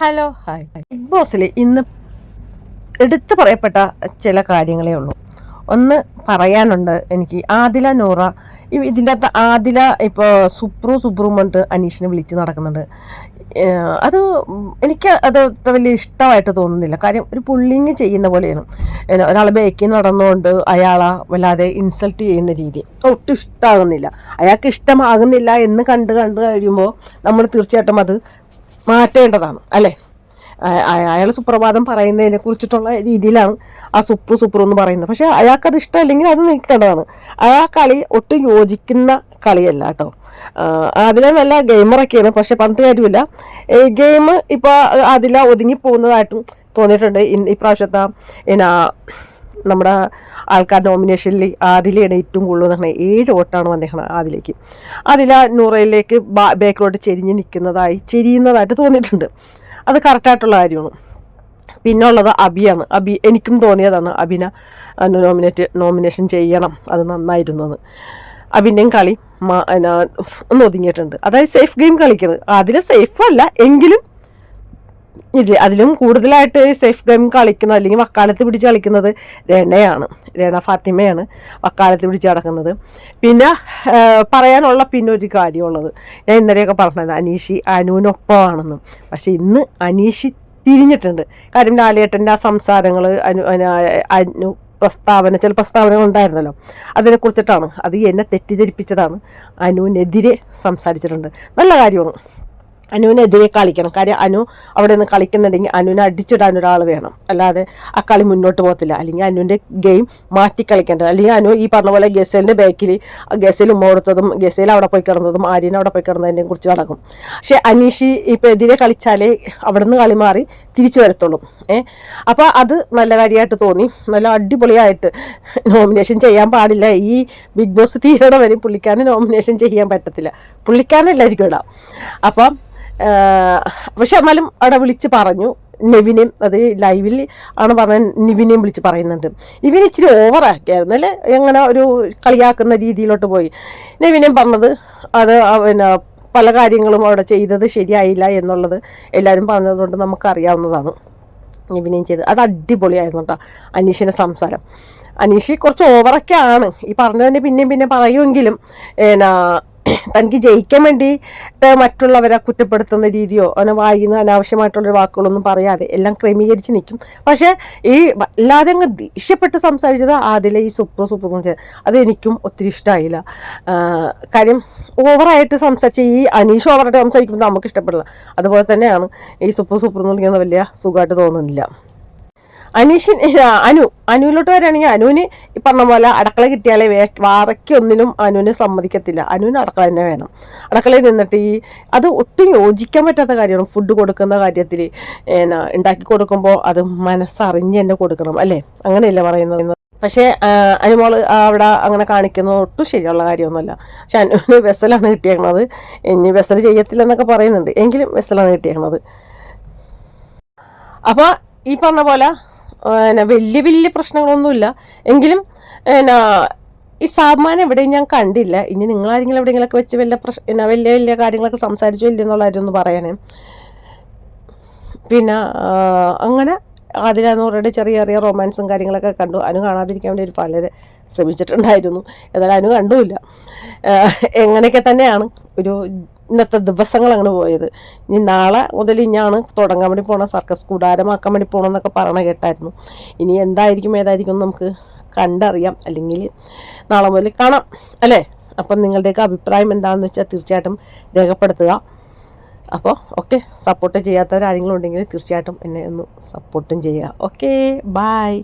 Hello hi. Big ബോസിൽ ഇന്ന് എടുത്തു പറയപ്പെട്ട ചില കാര്യങ്ങളേ ഉള്ളൂ. ഒന്ന് പറയാനുണ്ട് എനിക്ക് ആദില നൂറ. ഇതിന്റെ അകത്ത് ആദില ഇപ്പോൾ സുപ്രു സുപ്രു പറഞ്ഞിട്ട് അനീഷിനെ വിളിച്ച് നടക്കുന്നുണ്ട്. അത് എനിക്ക് അത് അത്ര വലിയ ഇഷ്ടമായിട്ട് തോന്നുന്നില്ല. കാര്യം ഒരു പുള്ളിങ് ചെയ്യുന്ന പോലെയാണ്. ഒരാൾ ബേക്കിൽ നടന്നുകൊണ്ട് അയാളെ വല്ലാതെ ഇൻസൾട്ട് ചെയ്യുന്ന രീതി. ഒട്ടും ഇഷ്ടമാകുന്നില്ല അയാൾക്ക് ഇഷ്ടമാകുന്നില്ല എന്ന് കണ്ട് കണ്ട് കഴിയുമ്പോൾ നമ്മൾ തീർച്ചയായിട്ടും അത് മാറ്റേണ്ടതാണ് അല്ലേ? അയാൾ സുപ്രഭാതം പറയുന്നതിനെ കുറിച്ചിട്ടുള്ള രീതിയിലാണ് ആ സുപ്രു സുപ്രു എന്ന് പറയുന്നത്. പക്ഷെ അയാൾക്കത് ഇഷ്ടമല്ലെങ്കിൽ അത് നീക്കേണ്ടതാണ്. ആ കളി ഒട്ടും യോജിക്കുന്ന കളിയല്ല കേട്ടോ. അതിലെ നല്ല ഗെയിമറൊക്കെയാണ്. പക്ഷെ പണ്ട് കാര്യമില്ല. ഗെയിം ഇപ്പോൾ അതില ഒതുങ്ങി പോകുന്നതായിട്ടും തോന്നിയിട്ടുണ്ട്. ഇന്ന് ഇപ്രാവശ്യത്തെ എന്നാ നമ്മുടെ ആൾക്കാർ നോമിനേഷനിൽ ആദിലയാണ് ഏറ്റവും കൂടുതൽ എന്ന് പറഞ്ഞാൽ ഏഴ് വോട്ടാണ് വന്നേക്കുന്നത് ആദിലേക്ക് ആദില നൂറയിലേക്ക് ബാക്കിലോട്ട് ചെരിഞ്ഞ് നിൽക്കുന്നതായി ചെരിയുന്നതായിട്ട് തോന്നിയിട്ടുണ്ട്. അത് കറക്റ്റായിട്ടുള്ള കാര്യമാണ്. പിന്നെ ഉള്ളത് അബിയാണ്. അബി എനിക്കും തോന്നിയതാണ് അബിന നോമിനേറ്റ് നോമിനേഷൻ ചെയ്യണം. അത് നന്നായിരുന്നു എന്ന്. അബിന്റെയും കളി ഒന്ന് ഒതുങ്ങിയിട്ടുണ്ട്. അതായത് സേഫ് ഗെയിം കളിക്കുന്നത്. അതിൽ സേഫ് അല്ല എങ്കിലും അതിലും കൂടുതലായിട്ട് സേഫ് ഗെയിം കളിക്കുന്നത് അല്ലെങ്കിൽ വക്കാലത്ത് പിടിച്ച് കളിക്കുന്നത് രണയാണ്. രണ ഫാത്തിമയാണ് വക്കാലത്ത് പിടിച്ച് നടക്കുന്നത്. പിന്നെ പറയാനുള്ള പിന്നെ ഒരു കാര്യമുള്ളത്. ഞാൻ ഇന്നലെയൊക്കെ പറഞ്ഞത് അനീഷി അനുവിനൊപ്പമാണെന്ന്. പക്ഷേ ഇന്ന് അനീഷി തിരിഞ്ഞിട്ടുണ്ട്. കാര്യം ലാലേട്ടന്റെ ആ സംസാരങ്ങൾ അനു അനു- പ്രസ്താവന ചില പ്രസ്താവനകൾ ഉണ്ടായിരുന്നല്ലോ. അതിനെക്കുറിച്ചിട്ടാണ്. അത് എന്നെ തെറ്റിദ്ധരിപ്പിച്ചതാണ്. അനുവിനെതിരെ സംസാരിച്ചിട്ടുണ്ട്. നല്ല കാര്യമാണ്. അനുവിനെതിരെ കളിക്കണം. കാര്യം അനു അവിടെ നിന്ന് കളിക്കുന്നുണ്ടെങ്കിൽ അനുവിനെ അടിച്ചിടാൻ ഒരാൾ വേണം. അല്ലാതെ ആ കളി മുന്നോട്ട് പോകത്തില്ല. അല്ലെങ്കിൽ അനുവിന്റെ ഗെയിം മാറ്റി കളിക്കേണ്ടത്. അല്ലെങ്കിൽ അനു ഈ പറഞ്ഞ പോലെ ഗസലിന്റെ ബാക്കിൽ ഗസൽ ഉമ്മ കൊടുത്തതും ഗസൽ അവിടെ പോയി കിടന്നതും ആര്യൻ അവിടെ പോയി കിടന്നതിനെ കുറിച്ച് നടക്കും. പക്ഷേ അനീഷി ഇപ്പോൾ എതിരെ കളിച്ചാലേ അവിടെ നിന്ന് കളി മാറി തിരിച്ചു വരത്തുള്ളൂ. ഏ? അപ്പോൾ അത് നല്ല കാര്യമായിട്ട് തോന്നി. നല്ല അടിപൊളിയായിട്ട് നോമിനേഷൻ ചെയ്യാൻ പാടില്ല. ഈ ബിഗ് ബോസ് തീരണ വരെ പുള്ളിക്കാരന് നോമിനേഷൻ ചെയ്യാൻ പറ്റത്തില്ല. പുള്ളിക്കാരനല്ലായിരിക്കും ഇടാം. അപ്പം പക്ഷെ എന്നാലും അവിടെ വിളിച്ച് പറഞ്ഞു. നെവിനെയും അത് ലൈവിൽ ആണ് പറഞ്ഞ നിവിനെയും വിളിച്ച് പറയുന്നുണ്ട്. ഇവൻ ഇച്ചിരി ഓവറാക്കിയായിരുന്നു അല്ലേ? എങ്ങനെ ഒരു കളിയാക്കുന്ന രീതിയിലോട്ട് പോയി. നെവിനെയും പറഞ്ഞത് അത് പിന്നെ പല കാര്യങ്ങളും അവിടെ ചെയ്തത് ശരിയായില്ല എന്നുള്ളത് എല്ലാവരും പറഞ്ഞതുകൊണ്ട് നമുക്കറിയാവുന്നതാണ്. നിവിനെയും ചെയ്ത് അത് അടിപൊളിയായിരുന്നു കേട്ടോ അനീഷിന്റെ സംസാരം. അനീഷ് കുറച്ച് ഓവറൊക്കെ ആണ്. ഈ പറഞ്ഞതിന് പിന്നെയും പിന്നെ പറയുമെങ്കിലും എന്നാ തനിക്ക് ജയിക്കാൻ വേണ്ടി ഏ, മറ്റുള്ളവരെ കുറ്റപ്പെടുത്തുന്ന രീതിയോ അങ്ങനെ വായിന്ന് അനാവശ്യമായിട്ടുള്ള വാക്കുകളൊന്നും പറയാതെ എല്ലാം ക്രമീകരിച്ച് നിൽക്കും. പക്ഷേ ഈ അല്ലാതെ അങ്ങ് ദേഷ്യപ്പെട്ട് സംസാരിച്ചത് ആദ്യമേ ഈ സൂപ്പർ സൂപ്പർ വെച്ചാൽ അത് എനിക്കും ഒത്തിരി ഇഷ്ടമായില്ല കാര്യം ഓവറായിട്ട് സംസാരിച്ച ഈ അനീഷ് ഓവറായിട്ട് സംസാരിക്കുമ്പോൾ നമുക്ക് ഇഷ്ടപ്പെടില്ല. അതുപോലെ തന്നെയാണ് ഈ സൂപ്പർ സൂപ്പർ എന്ന് പറഞ്ഞാൽ വലിയ സുഖമായിട്ട് തോന്നുന്നില്ല. അനീഷൻ അനു അനുവിലോട്ട് വരികയാണെങ്കിൽ അനുവിന് ഈ പറഞ്ഞ പോലെ അടക്കള കിട്ടിയാലേ വേ വാറയ്ക്കൊന്നിനും അനുവിന് സമ്മതിക്കത്തില്ല. അനുവിന് അടക്കള തന്നെ വേണം. അടക്കളയിൽ നിന്നിട്ട് ഈ അത് ഒട്ടും യോജിക്കാൻ പറ്റാത്ത കാര്യമാണ്. ഫുഡ് കൊടുക്കുന്ന കാര്യത്തിൽ എന്നാ ഉണ്ടാക്കി കൊടുക്കുമ്പോൾ അത് മനസ്സറിഞ്ഞ് തന്നെ കൊടുക്കണം അല്ലേ? അങ്ങനെയല്ലേ പറയുന്നത്. പക്ഷേ അനുമോൾ അവിടെ അങ്ങനെ കാണിക്കുന്നത് ഒട്ടും ശരിയുള്ള കാര്യമൊന്നുമല്ല. പക്ഷെ അനുവിന് വെസലാണ് കിട്ടിയേക്കണത്. ഇനി വെസൽ ചെയ്യത്തില്ലെന്നൊക്കെ പറയുന്നുണ്ട്. എങ്കിലും വെസലാണ് കിട്ടിയേക്കണത്. അപ്പോൾ ഈ പറഞ്ഞ പോലെ വലിയ വലിയ പ്രശ്നങ്ങളൊന്നുമില്ല. എങ്കിലും എന്നാ ഈ സാമാനം എവിടെയും ഞാൻ കണ്ടില്ല. ഇനി നിങ്ങളാരെങ്കിലും എവിടെയെങ്കിലുമൊക്കെ വെച്ച് വലിയ പ്രശ്ന വലിയ വലിയ കാര്യങ്ങളൊക്കെ സംസാരിച്ചോ ഇല്ലെന്നുള്ള എന്നുള്ള കാര്യം ഒന്ന് പറയാനേ. പിന്നെ അങ്ങനെ അങ്ങനെ ആതിരാന്നൂറുടെ ചെറിയ ചെറിയ റൊമാൻസും കാര്യങ്ങളൊക്കെ കണ്ടു. അനു കാണാതിരിക്കാൻ വേണ്ടി ഒരു പലരെ ശ്രമിച്ചിട്ടുണ്ടായിരുന്നു. എന്നാലും അനു കണ്ടുമില്ല. എങ്ങനെയൊക്കെ തന്നെയാണ്. ഒരു ഇന്നത്തെ ദിവസങ്ങൾ അങ്ങനെ പോയത്. ഇനി നാളെ മുതൽ ഇനിയാണ് തുടങ്ങാൻ വേണ്ടി പോകണം സർക്കസ് കൂടാരമാക്കാൻ വേണ്ടി പോകണം എന്നൊക്കെ പറയണ കേട്ടായിരുന്നു. ഇനി എന്തായിരിക്കും ഏതായിരിക്കും നമുക്ക് കണ്ടറിയാം. അല്ലെങ്കിൽ നാളെ മുതൽ കാണാം അല്ലേ? അപ്പം നിങ്ങളുടെയൊക്കെ അഭിപ്രായം എന്താണെന്ന് വെച്ചാൽ തീർച്ചയായിട്ടും രേഖപ്പെടുത്തുക. അപ്പോൾ ഓക്കെ സപ്പോർട്ട് ചെയ്യാത്തവരാരെങ്കിലും ഉണ്ടെങ്കിൽ തീർച്ചയായിട്ടും എന്നെ ഒന്ന് സപ്പോർട്ടും ചെയ്യുക. Okay bye